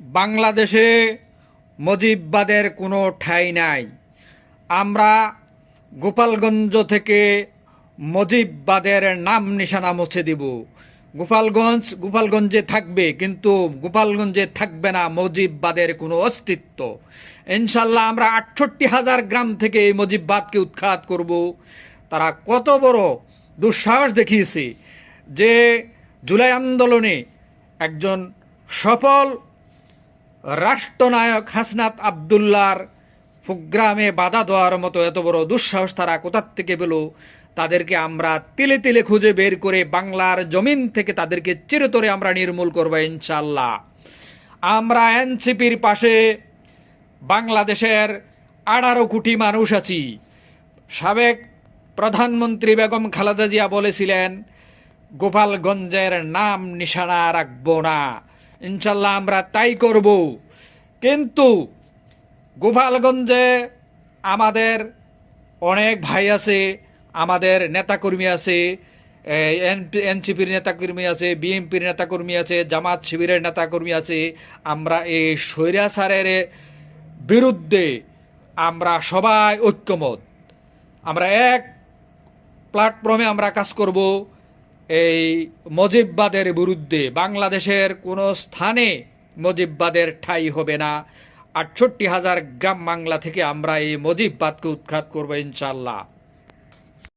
বাংলাদেশে মজিববাদের কোনো ঠাঁই নাই। আমরা গোপালগঞ্জ থেকে মজিববাদের নাম নিশানা মুছে দিব। গোপালগঞ্জ, গোপালগঞ্জে থাকবে, কিন্তু গোপালগঞ্জে থাকবে না মজিববাদের কোনো অস্তিত্ব। ইনশাল্লাহ আমরা আটষট্টি হাজার গ্রাম থেকে এই মজিববাদকে উৎখাত করব। তারা কত বড় দুঃসাহস দেখিয়েছে যে জুলাই আন্দোলনে একজন সফল রাষ্ট্রনায়ক হাসনাত আবদুল্লার প্রোগ্রামে বাধা দেওয়ার মতো এত বড় দুঃসাহস তারা কোথার থেকে পেল? তাদেরকে আমরা তিলে তিলে খুঁজে বের করে বাংলার জমিন থেকে তাদেরকে চিরতরে আমরা নির্মূল করব ইনশাল্লাহ আমরা এনসিপির পাশে বাংলাদেশের আঠারো কোটি মানুষ আছি। সাবেক প্রধানমন্ত্রী বেগম খালেদা জিয়া বলেছিলেন, গোপালগঞ্জের নাম নিশানা রাখব না। ইনশাল্লাহ আমরা তাই করব। কিন্তু গোপালগঞ্জে আমাদের অনেক ভাই আছে, আমাদের নেতাকর্মী আছে এনসিপির নেতাকর্মী আছে, বিএনপির নেতাকর্মী আছে, জামাত শিবিরের নেতাকর্মী আছে, আমরা এই স্বৈরাচারের বিরুদ্ধে আমরা সবাই ঐক্যমত। আমরা এক প্ল্যাটফর্মে আমরা কাজ করব। এই মজিববাদের বিরুদ্ধে বাংলাদেশের কোনো স্থানে মজিববাদের ঠাই হবে না। আটষট্টি হাজার গ্রাম বাংলা থেকে আমরা এই মজিববাদকে উৎখাত করব ইনশাল্লাহ